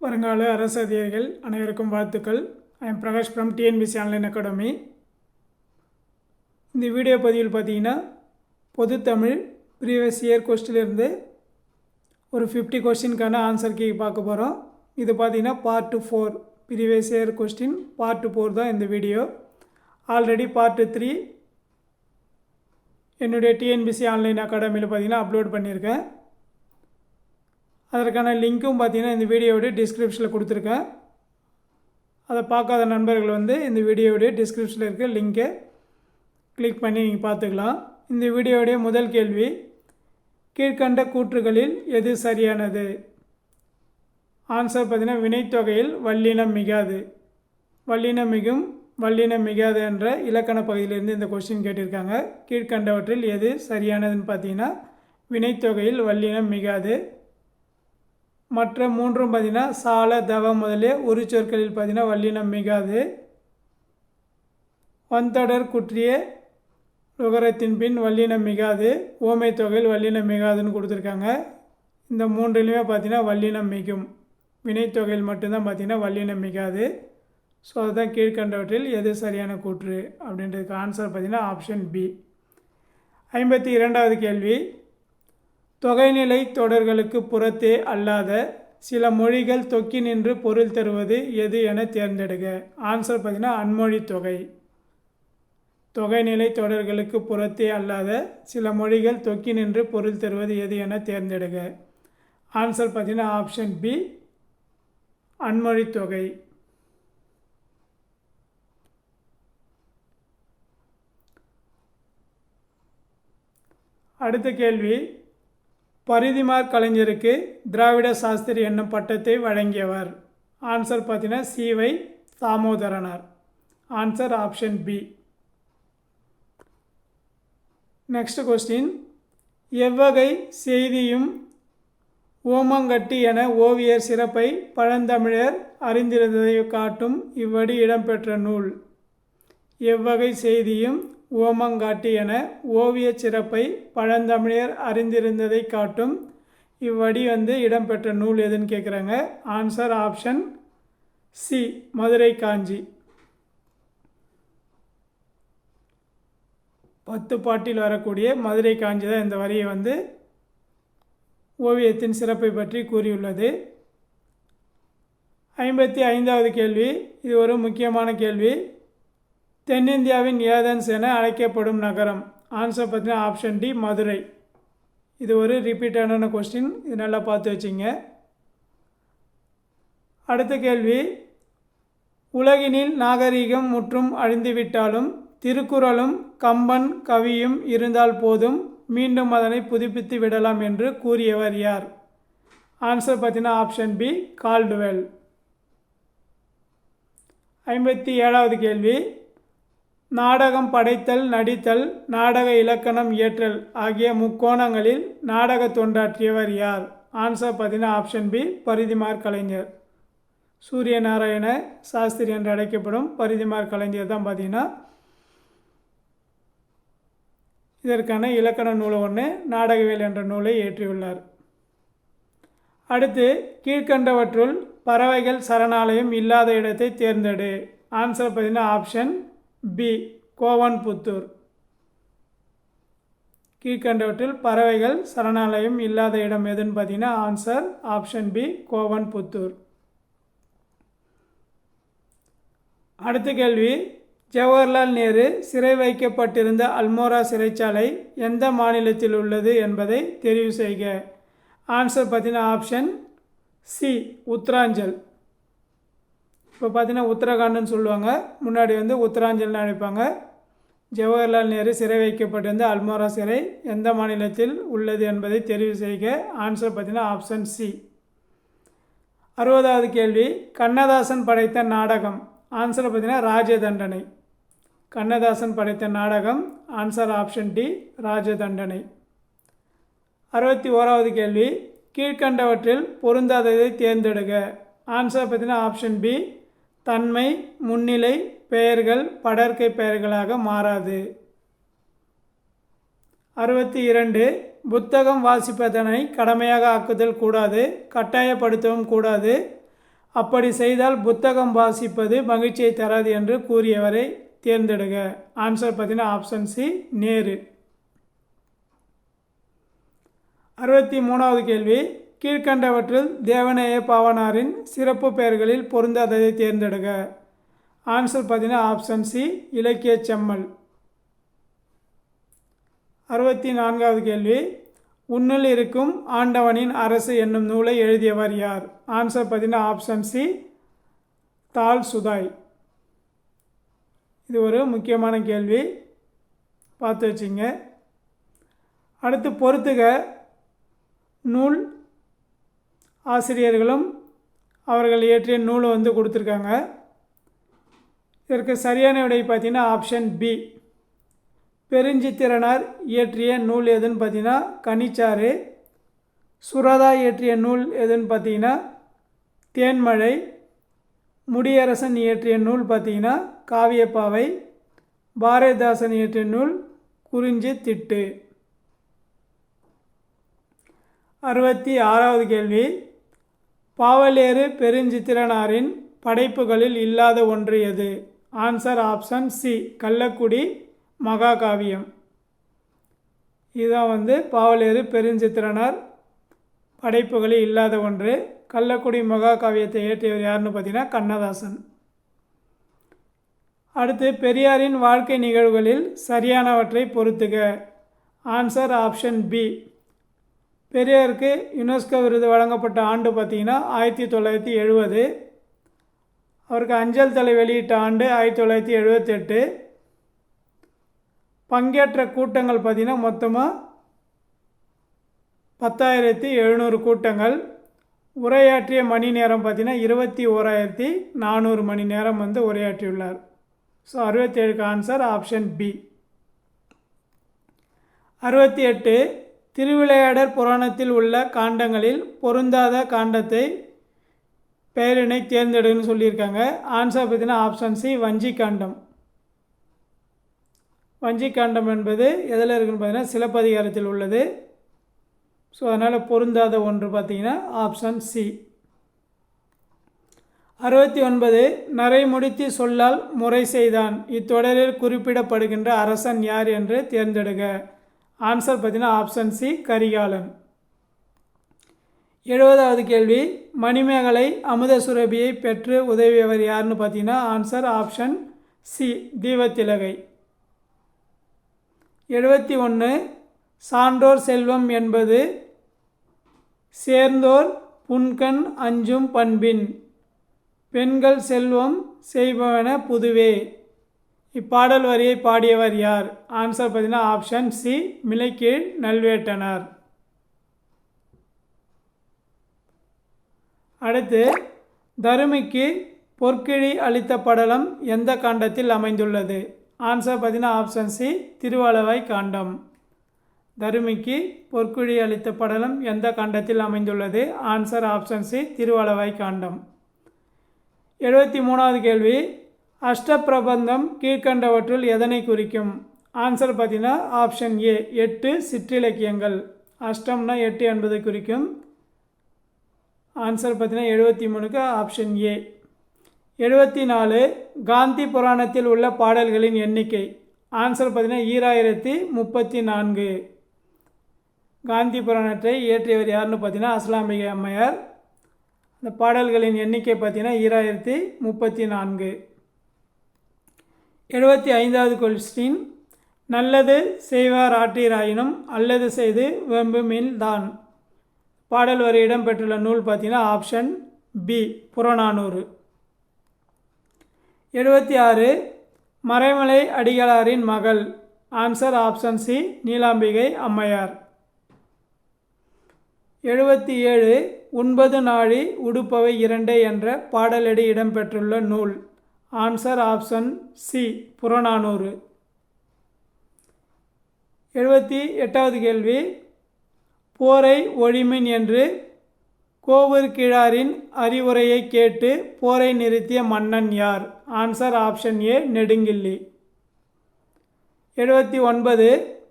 வருங்கால அரசு அதிகாரிகள் அனைவருக்கும் வாழ்த்துக்கள். I am Prakash from TNPSC online academy இந்த வீடியோ பதிவில் பார்த்தீங்கன்னா பொதுத்தமிழ் ப்ரீவியஸ் இயர் கொஸ்டிலிருந்து ஒரு ஃபிஃப்டி கொஸ்டினுக்கான ஆன்சர் கீ பார்க்க போகிறோம் இது பார்த்தீங்கன்னா part four previous year question part four தான் இந்த வீடியோ. ஆல்ரெடி பார்ட் த்ரீ என்னுடைய டிஎன்பிசி ஆன்லைன் அகாடமியில் பார்த்தீங்கன்னா அப்லோட் பண்ணியிருக்கேன். அதற்கான லிங்க்கும் பார்த்தீங்கன்னா இந்த வீடியோவுடைய டிஸ்கிரிப்ஷனில் கொடுத்துருக்கேன். அதை பார்க்காத நண்பர்கள் வந்து இந்த வீடியோவுடைய டிஸ்கிரிப்ஷனில் இருக்க லிங்கை கிளிக் பண்ணி நீங்கள் பார்த்துக்கலாம். இந்த வீடியோவுடைய முதல் கேள்வி கீழ்கண்ட கூற்றுகளில் எது சரியானது? ஆன்சர் பார்த்தீங்கன்னா வினைத்தொகையில் வல்லினம் மிகாது. வல்லினம் மிகும் வல்லினம் மிகாது என்ற இலக்கண பகுதியிலிருந்து இந்த கொஸ்டின் கேட்டிருக்காங்க. கீழ்கண்டவற்றில் எது சரியானதுன்னு பார்த்தீங்கன்னா வினைத்தொகையில் வல்லினம் மிகாது. மற்ற மூன்றும் பார்த்தீங்கன்னா சால தவ முதலே ஒரு சொற்களில் பார்த்தீங்கன்னா வல்லினம் மிகாது. வந்தொடர் குற்றிய நுகரத்தின் பின் வல்லினம் மிகாது. ஓமை தொகையில் வல்லினம் மிகாதுன்னு கொடுத்துருக்காங்க. இந்த மூன்றிலுமே பார்த்தீங்கன்னா வல்லினம் மிகும். வினைத்தொகையில் மட்டும்தான் பார்த்திங்கன்னா வல்லினம் மிகாது. ஸோ அதுதான் கீழ்கண்டவற்றில் எது சரியான கூற்று அப்படின்றதுக்கு ஆன்சர் பார்த்திங்கன்னா ஆப்ஷன் பி ஐம்பத்தி இரண்டாவது கேள்வி. தொகைநிலை தொடர்களுக்கு புறத்தே அல்லாத சில மொழிகள் தொக்கி நின்று பொருள் தருவது எது என தேர்ந்தெடுக. ஆன்சர் பார்த்தீங்கன்னா அன்மொழி தொகை. தொகைநிலை தொடர்களுக்கு புறத்தே அல்லாத சில மொழிகள் தொக்கி நின்று பொருள் தருவது எது என தேர்ந்தெடுக. ஆன்சர் பார்த்தீங்கன்னா ஆப்ஷன் பி அன்மொழி தொகை. அடுத்த கேள்வி பரிதிமார் கலைஞருக்கு திராவிட சாஸ்திரி என்னும் பட்டத்தை வழங்கியவர். ஆன்சர் பார்த்தீங்கன்னா Sivai Damodharanar. Answer option B next question எவ்வகை செய்தியும் ஓமங்கட்டி என ஓவியர் சிறப்பை பழந்தமிழர் அறிந்திருந்ததை காட்டும் இவ்வடி இடம்பெற்ற நூல். எவ்வகை செய்தியும் ஓமங்காட்டி என ஓவியச் சிறப்பை பழந்தமிழர் அறிந்திருந்ததை காட்டும். இவ்வடி வந்து இடம்பெற்ற நூல் எதுன்னு கேட்குறாங்க answer option C Madurai Kanchi. பத்து பாட்டில் வரக்கூடிய மதுரை காஞ்சி தான் இந்த வரியை வந்து ஓவியத்தின் சிறப்பை பற்றி கூறியுள்ளது. ஐம்பத்தி ஐந்தாவது கேள்வி. இது ஒரு முக்கியமான கேள்வி. தென்னிந்தியாவின் ஏதன்ஸ் என அழைக்கப்படும் நகரம். ஆன்சர் பார்த்தீங்கன்னா ஆப்ஷன் டி மதுரை. இது ஒரு ரிப்பீட்டடான கொஸ்டின் இது நல்லா பார்த்து வச்சிங்க. அடுத்த கேள்வி. உலகினில் நாகரிகம் முற்றும் அழிந்துவிட்டாலும் திருக்குறளும் கம்பன் கவியும் இருந்தால் போதும் மீண்டும் அதனை புதுப்பித்து விடலாம் என்று கூறியவர் யார்? ஆன்சர் பார்த்தீங்கன்னா ஆப்ஷன் பி கால்டுவெல் ஐம்பத்தி ஏழாவது கேள்வி. நாடகம் படைத்தல் நடித்தல் நாடக இலக்கணம் இயற்றல் ஆகிய முக்கோணங்களில் நாடக தொண்டாற்றியவர் யார்? ஆன்சர் பார்த்தீங்கன்னா ஆப்ஷன் பி பரிதிமார் கலைஞர். சூரிய நாராயண சாஸ்திரி என்று அழைக்கப்படும் பரிதிமார் கலைஞர் தான் பார்த்தீங்கன்னா இதற்கான இலக்கண நூலை ஒன்று நாடகவியல் என்ற நூலை ஏற்றியுள்ளார் அடுத்து கீழ்கண்டவற்றுள் பறவைகள் சரணாலயம் இல்லாத இடத்தை தேர்ந்தெடு. ஆன்சர் பார்த்தீங்கன்னா ஆப்ஷன் பி. கோவன்புத்தூர். கீழ்கண்டவற்றில் பறவைகள் சரணாலயம் இல்லாத இடம் எதுன்னு பார்த்தீங்கன்னா ஆன்சர் ஆப்ஷன் பி கோவன்புத்தூர். அடுத்த கேள்வி. ஜவஹர்லால் நேரு சிறை வைக்கப்பட்டிருந்த அல்மோரா சிறைச்சாலை எந்த மாநிலத்தில் உள்ளது என்பதை தெரிவு செய்க. ஆன்சர் பார்த்தீங்கன்னா ஆப்ஷன் சி உத்தராஞ்சல். இப்போ பார்த்தீங்கன்னா உத்தரகாண்டுன்னு சொல்லுவாங்க. முன்னாடி வந்து உத்தராஞ்சல்னு அழைப்பாங்க. ஜவஹர்லால் நேரு சிறை வைக்கப்பட்டிருந்த அல்மோரா சிறை எந்த மாநிலத்தில் உள்ளது என்பதை தெரிவு செய்க. ஆன்சர் பார்த்தீங்கன்னா ஆப்ஷன் சி அறுபதாவது கேள்வி கண்ணதாசன் படைத்த நாடகம். ஆன்சர் பார்த்தீங்கன்னா ராஜதண்டனை. கண்ணதாசன் படைத்த நாடகம். Answer option D Rajathandanai. அறுபத்தி ஓராவது கேள்வி கீழ்கண்டவற்றில் பொருந்தாததை தேர்ந்தெடுக்க ஆன்சர் பார்த்தீங்கன்னா ஆப்ஷன் பி தன்மை முன்னிலை பெயர்கள் படர்க்கை பெயர்களாக மாறாது. அறுபத்தி இரண்டு புத்தகம் வாசிப்பதனை கடமையாக ஆக்குதல் கூடாது கட்டாயப்படுத்தவும் கூடாது. அப்படி செய்தால் புத்தகம் வாசிப்பது மகிழ்ச்சியை தராது என்று கூறியவரை தேர்ந்தெடுக. ஆன்சர் பார்த்தீங்கன்னா ஆப்ஷன் சி நேரு. அறுபத்தி மூணாவது கேள்வி. கீழ்கண்டவற்றில் தேவநேய பாவனாரின் சிறப்பு பெயர்களில் பொருந்தாததை தேர்ந்தெடுக. ஆன்சர் பார்த்தீங்கன்னா ஆப்ஷன் சி இலக்கிய செம்மல். அறுபத்தி நான்காவது கேள்வி. உன்னில் இருக்கும் ஆண்டவனின் அரசு என்னும் நூலை எழுதியவர் யார்? ஆன்சர் பார்த்தீங்கன்னா ஆப்ஷன் சி தால் சுதாய். இது ஒரு முக்கியமான கேள்வி. பார்த்து வச்சிங்க. அடுத்து பொறுத்துக. நூல் ஆசிரியர்களும் அவர்கள் இயற்றிய நூலை வந்து கொடுத்துருக்காங்க. இதற்கு சரியான விடை பார்த்தீங்கன்னா ஆப்ஷன் பி பெருஞ்சித்திரனார் இயற்றிய நூல் எதுன்னு பார்த்தீங்கன்னா கனிச்சாறு. சுரதா இயற்றிய நூல் எதுன்னு பார்த்தீங்கன்னா தேன்மழை. முடியரசன் இயற்றிய நூல் பார்த்தீங்கன்னா காவியப்பாவை. பாரதிதாசன் இயற்றிய நூல் குறிஞ்சி திட்டு. அறுபத்தி ஆறாவது கேள்வி. பாவலேறு பெருஞ்சித்திரனாரின் படைப்புகளில் இல்லாத ஒன்று எது? Answer option C Kallakkudi Mahakaviyam. இதுதான் வந்து பாவலேறு பெருஞ்சித்திரனார் படைப்புகளில் இல்லாத ஒன்று. கள்ளக்குடி மகாகாவியத்தை இயற்றியவர் யாருன்னு பார்த்தீங்கன்னா கண்ணதாசன். அடுத்து பெரியாரின் வாழ்க்கை நிகழ்வுகளில் சரியானவற்றை பொறுத்துக. ஆன்சர் ஆப்ஷன் பி பெரியாருக்கு யுனெஸ்கோ விருது வழங்கப்பட்ட ஆண்டு பார்த்திங்கன்னா ஆயிரத்தி தொள்ளாயிரத்தி எழுபது. அவருக்கு அஞ்சல் தலை வெளியிட்ட ஆண்டு ஆயிரத்தி தொள்ளாயிரத்தி எழுபத்தெட்டு. பங்கேற்ற கூட்டங்கள் பார்த்திங்கன்னா மொத்தமாக பத்தாயிரத்தி எழுநூறு கூட்டங்கள். உரையாற்றிய மணி நேரம் பார்த்திங்கன்னா இருபத்தி ஓராயிரத்தி நானூறு மணி நேரம் வந்து உரையாற்றியுள்ளார். ஸோ அறுபத்தேழுக்கு ஆன்சர் ஆப்ஷன் பி அறுபத்தி எட்டு திருவிளையாடற் புராணத்தில் உள்ள காண்டங்களில் பொருந்தாத காண்டத்தை பெயரினை தேர்ந்தெடுன்னு சொல்லியிருக்காங்க. ஆன்சர் பார்த்தீங்கன்னா ஆப்ஷன் சி வஞ்சி காண்டம் வஞ்சி காண்டம் என்பது எதில் இருக்குன்னு பார்த்தீங்கன்னா சிலப்பதிகாரத்தில் உள்ளது. ஸோ அதனால் பொருந்தாத ஒன்று பார்த்தீங்கன்னா ஆப்ஷன் சி அறுபத்தி ஒன்பது நரைமுடித்து சொல்லால் முறை செய்தான். இத்தொடரில் குறிப்பிடப்படுகின்ற அரசன் யார் என்று தேர்ந்தெடுக்க ஆன்சர் பார்த்தீங்கன்னா ஆப்ஷன் சி கரிகாலன். எழுபதாவது கேள்வி மணிமேகலை அமுத சுரபியை பெற்று உதவியவர் யாருன்னு பார்த்தீங்கன்னா ஆன்சர் ஆப்ஷன் சி தீபத்திலகை. எழுபத்தி ஒன்று சான்றோர் செல்வம் என்பது சேர்ந்தோர் புன்கண் அஞ்சும் பண்பின். பெண்கள் செல்வம் செய்பவன புதுவே. இப்பாடல் வரியை பாடியவர் யார்? ஆன்சர் பார்த்தீங்கன்னா ஆப்ஷன் சி மிளைக்கீழ் நல்வேட்டனார். அடுத்து தருமிக்கு பொற்கிழி அளித்த படலம் எந்த காண்டத்தில் அமைந்துள்ளது? ஆன்சர் பார்த்தீங்கன்னா ஆப்ஷன் சி திருவளவாய் காண்டம். தருமிக்கு பொற்குழி அளித்த படலம் எந்த காண்டத்தில் அமைந்துள்ளது? ஆன்சர் ஆப்ஷன் சி திருவளவாய் காண்டம். எழுபத்தி மூணாவது கேள்வி. அஷ்டப்பிரபந்தம் கீழ்கண்டவற்றுள் எதனை குறிக்கும்? ஆன்சர் பார்த்தீங்கன்னா ஆப்ஷன் ஏ எட்டு சிற்றிலக்கியங்கள். அஷ்டம்னா எட்டு என்பதை குறிக்கும். ஆன்சர் பார்த்தீங்கன்னா எழுபத்தி மூணுக்கு ஆப்ஷன் ஏ எழுபத்தி நாலு காந்தி புராணத்தில் உள்ள பாடல்களின் எண்ணிக்கை. ஆன்சர் பார்த்தீங்கன்னா ஈராயிரத்தி முப்பத்தி நான்கு. காந்தி புராணத்தை இயற்றியவர் யாருன்னு பார்த்தீங்கன்னா அஸ்லாமிக அம்மையார். அந்த பாடல்களின் எண்ணிக்கை பார்த்தீங்கன்னா ஈராயிரத்தி முப்பத்தி நான்கு. எழுபத்தி ஐந்தாவது கொஸ்டின் நல்லது செய்வார் ஆற்றீராயினும் அல்லது செய்து வெம்புமில் தான் பாடல் வரி இடம்பெற்றுள்ள நூல் பார்த்தீங்கன்னா ஆப்ஷன் பி புறநானூறு. எழுபத்தி ஆறு மறைமலை அடிகளாரின் மகள். ஆன்சர் ஆப்ஷன் சி நீலாம்பிகை அம்மையார். எழுபத்தி ஏழு ஒன்பது நாழி உடுப்பவை இரண்டே என்ற பாடலடி இடம்பெற்றுள்ள நூல். Answer option C Purananuru. எழுபத்தி எட்டாவது கேள்வி. போரை ஒழிமின் என்று கோவூர் கிழாரின் அறிவுரையை கேட்டு போரை நிறுத்திய மன்னன் யார்? ஆன்சர் ஆப்ஷன் ஏ நெடுங்கில்லி எழுபத்தி ஒன்பது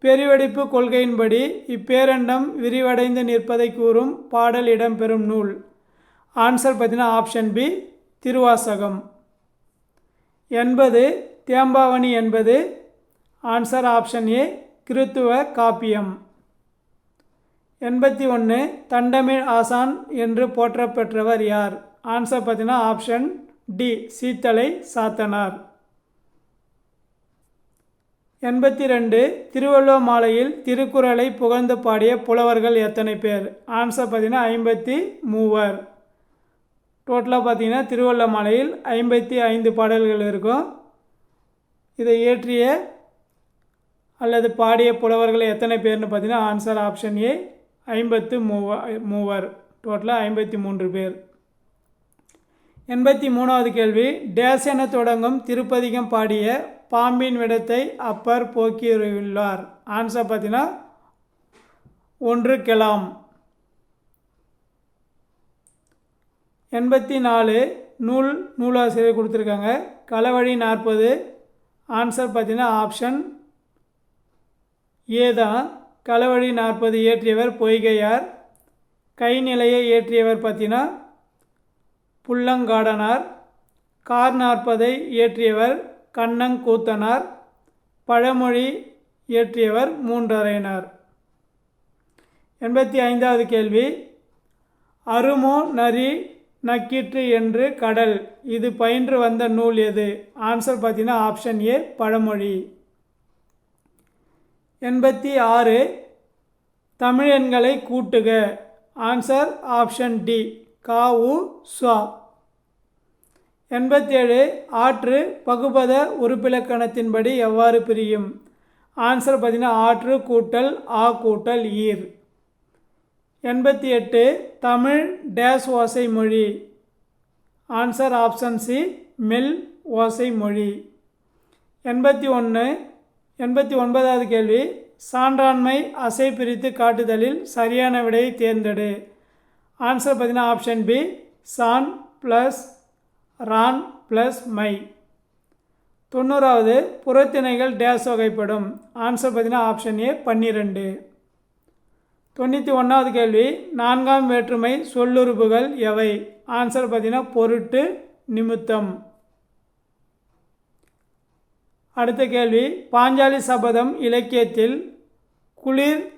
பெருவெடிப்பு கொள்கையின்படி இப்பேரண்டம் விரிவடைந்து நிற்பதை கூறும் பாடல் இடம்பெறும் நூல். ஆன்சர் பார்த்தீங்கன்னா ஆப்ஷன் பி திருவாசகம். எண்பது தேம்பாவணி என்பது ஆன்சர் ஆப்ஷன் ஏ கிறித்துவ காப்பியம். எண்பத்தி ஒன்று தண்டமிழ் ஆசான் என்று போற்றப்பெற்றவர் யார்? ஆன்சர் பார்த்தீங்கன்னா ஆப்ஷன் டி சீத்தலை சாத்தனார். எண்பத்தி ரெண்டு திருவள்ளுவர் மாலையில் திருக்குறளை புகழ்ந்து பாடிய புலவர்கள் எத்தனை பேர்? ஆன்சர் பார்த்தீங்கன்னா ஐம்பத்தி மூவர். டோட்டலாக பார்த்தீங்கன்னா திருவள்ளுவர் ஐம்பத்தி ஐந்து பாடல்கள் இருக்கும். இதை இயற்றிய அல்லது பாடிய புலவர்கள் எத்தனை பேர்னு பார்த்தீங்கன்னா ஆன்சர் ஆப்ஷன் ஏ ஐம்பத்து மூவா மூவர். டோட்டலாக ஐம்பத்தி மூன்று பேர். எண்பத்தி மூணாவது கேள்வி. டேஸ் என தொடங்கும் திருப்பதிகம் பாடிய பாம்பின் விடத்தை அப்பர் போக்கியுள்ளார். ஆன்சர் பார்த்தீங்கன்னா ஒன்று கெலாம். எண்பத்தி நாலு நூல் நூலாசிரியர் கொடுத்துருக்காங்க. களவழி நாற்பது. ஆன்சர் பார்த்தீங்கன்னா ஆப்ஷன் ஏ தான். களவழி நாற்பது இயற்றியவர் பொய்கையார். கைநிலையை இயற்றியவர் பார்த்தீங்கன்னா புல்லங்காடனார் கார் நாற்பதை இயற்றியவர் கண்ணங்கூத்தனார். பழமொழி இயற்றியவர் மூன்றரையினார் எண்பத்தி ஐந்தாவது கேள்வி. அருமோ நரி நக்கிற்று என்று கடல். இது பயின்று வந்த நூல் எது? ஆன்சர் பார்த்தீங்கன்னா ஆப்ஷன் ஏ பழமொழி. எண்பத்தி ஆறு தமிழ் எண்களை கூட்டுக. ஆன்சர் ஆப்ஷன் டி க உ சுவா. எண்பத்தேழு ஆற்று பகுபத உறுப்பிலக்கணத்தின்படி எவ்வாறு பிரியும்? ஆன்சர் பார்த்தீங்கன்னா ஆற்று கூட்டல் ஆ கூட்டல் ஈர். எண்பத்தி எட்டு தமிழ் டேஸ் ஓசை மொழி. ஆன்சர் ஆப்ஷன் சி மெல் ஓசை மொழி. எண்பத்தி ஒன்று எண்பத்தி ஒன்பதாவது கேள்வி சான்றாண்மை அசை பிரித்து காட்டுதலில் சரியான விடையை தேர்ந்தெடு. ஆன்சர் பார்த்தீங்கன்னா ஆப்ஷன் பி சான் ப்ளஸ் ரான் ப்ளஸ் மை. தொண்ணூறாவது புறத்திணைகள் டேஸ் வகைப்படும். ஆன்சர் பார்த்தீங்கன்னா ஆப்ஷன் ஏ பன்னிரெண்டு. தொண்ணூற்றி ஒன்றாவது கேள்வி நான்காம் வேற்றுமை சொல்லுறுப்புகள் எவை? ஆன்சர் பார்த்தீங்கன்னா பொருட்டு நிமித்தம். அடுத்த கேள்வி பாஞ்சாலி சபதம் இலக்கியத்தில் குளிர்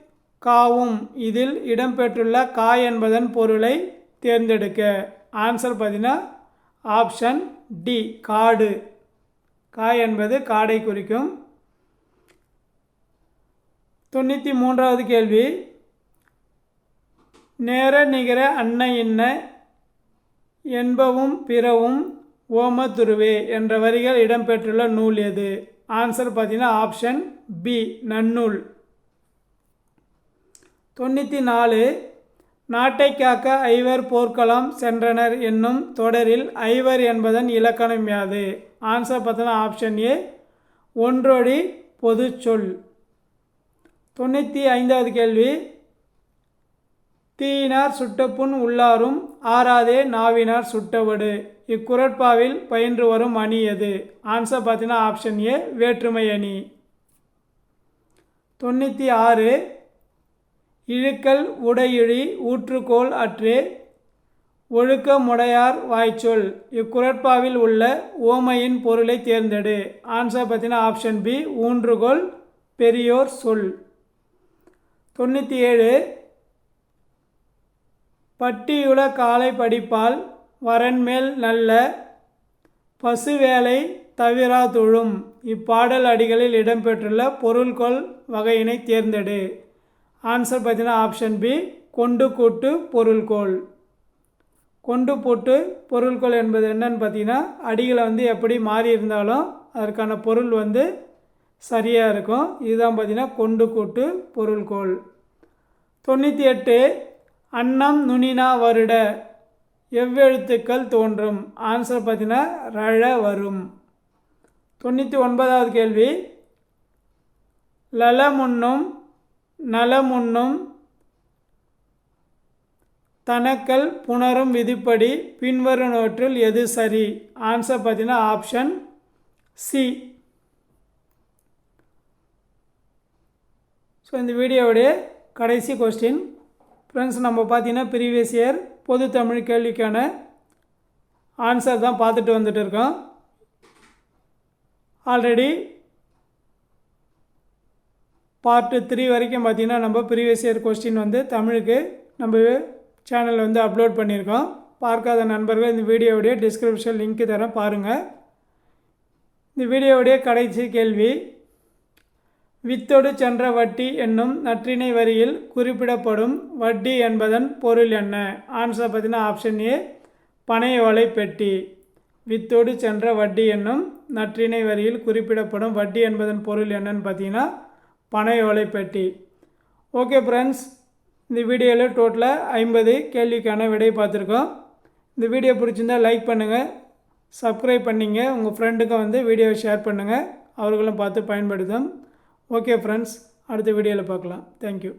காவும். இதில் இடம்பெற்றுள்ள கா என்பதன் பொருளை தேர்ந்தெடுக்க. ஆன்சர் பார்த்தீங்கன்னா ஆப்ஷன் டி காடு. கா என்பது காடை குறிக்கும். தொண்ணூற்றி மூன்றாவது கேள்வி நேர நிகர அன்ன இன்ன என்பவும் பிறவும் ஓமதுருவே என்ற வரிகள் இடம்பெற்றுள்ள நூல் எது? ஆன்சர் பார்த்தீங்கன்னா ஆப்ஷன் பி நன்னூல். தொண்ணூற்றி நாலு நாட்டை காக்க ஐவர் போர்க்களம் சென்றனர் என்னும் தொடரில் ஐவர் என்பதன் இலக்கணம் யாது? ஆன்சர் பார்த்தீங்கன்னா ஆப்ஷன் ஏ ஒன்றொடி பொது சொல் தொண்ணூற்றி ஐந்தாவது கேள்வி தீயினார் சுட்டப்புண் உள்ளாரும் ஆறாதே நாவினார் சுட்டவடு. இக்குரட்பாவில் பயின்று வரும் அணி எது? ஆன்சர் பார்த்தீங்கன்னா ஆப்ஷன் ஏ வேற்றுமை அணி. தொண்ணூற்றி ஆறு இழுக்கல் உடையிழி ஊற்றுக்கோள் அற்று ஒழுக்கமுடையார் வாய்ச்சொல். இக்குரட்பாவில் உள்ள ஓமையின் பொருளை தேர்ந்தெடு. ஆன்சர் பார்த்தீங்கன்னா ஆப்ஷன் பி ஊன்றுகோல் பெரியோர் சொல். தொண்ணூற்றி ஏழு பட்டியுல காலை படிப்பால் வரன்மேல் நல்ல பசுவேலை தவிரா தொழும். இப்பாடல் அடிகளில் இடம்பெற்றுள்ள பொருள்கொள் வகையினை தேர்ந்தெடு. ஆன்சர் பார்த்தீங்கன்னா ஆப்ஷன் பி கொண்டு கூட்டு பொருள்கோள். கொண்டு போட்டு பொருள்கோள் என்பது என்னன்னு பார்த்தீங்கன்னா அடிகளை வந்து எப்படி மாறி இருந்தாலும் அதற்கான பொருள் வந்து சரியாக இருக்கும். இதுதான் பார்த்தீங்கன்னா கொண்டு கூட்டு பொருள்கோள். தொண்ணூற்றி எட்டு அன்னம் நுனினா வருட. எவ்வெழுத்துக்கள் தோன்றும்? ஆன்சர் பார்த்தீங்கன்னா ரழ வரும். தொண்ணூற்றி ஒன்பதாவது கேள்வி. லலமுன்னும் நலமுன்னும் தனக்கல் புணரும் விதிப்படி பின்வரும் நோற்றில் எது சரி? ஆன்சர் பார்த்தீங்கன்னா ஆப்ஷன் சி ஸோ இந்த வீடியோவுடைய கடைசி கொஸ்டின் ஃப்ரெண்ட்ஸ் நம்ம பார்த்தீங்கன்னா ப்ரீவியஸ் இயர் பொது தமிழ் கேள்விக்கான ஆன்சர் தான் பார்த்துட்டு வந்துட்டு இருக்கோம். ஆல்ரெடி பார்ட்டு த்ரீ வரைக்கும் பார்த்தீங்கன்னா நம்ம ப்ரீவியஸ் இயர் கொஸ்டின் வந்து தமிழுக்கு நம்ம சேனலில் வந்து அப்லோட் பண்ணியிருக்கோம். பார்க்காத நண்பர்கள் இந்த வீடியோவுடைய டிஸ்கிரிப்ஷன் லிங்க்கு தரேன் பாருங்கள் இந்த வீடியோவுடைய கடைசி கேள்வி வித்தொடு சென்ற வட்டி என்னும் நற்றிணை வரியில் குறிப்பிடப்படும் வட்டி என்பதன் பொருள் என்ன? ஆன்சர் பார்த்தீங்கன்னா ஆப்ஷன் ஏ பனை ஓலை பெட்டி. வித்தோடு சென்ற வட்டி என்னும் நற்றிணை வரியில் குறிப்பிடப்படும் வட்டி என்பதன் பொருள் என்னன்னு பார்த்தீங்கன்னா பனை ஓலை பெட்டி. ஓகே ஃப்ரெண்ட்ஸ் இந்த வீடியோவில் டோட்டலாக ஐம்பது கேள்விக்கான விடை பார்த்துருக்கோம். இந்த வீடியோ பிடிச்சிருந்தா லைக் பண்ணுங்கள் சப்ஸ்கிரைப் பண்ணிங்க. உங்கள் ஃப்ரெண்டுக்கும் வந்து வீடியோவை ஷேர் பண்ணுங்கள் அவர்களும் பார்த்து பயன்படுத்தும். ஓகே ஃப்ரெண்ட்ஸ் அடுத்த வீடியோவில் பார்க்கலாம். தேங்க்யூ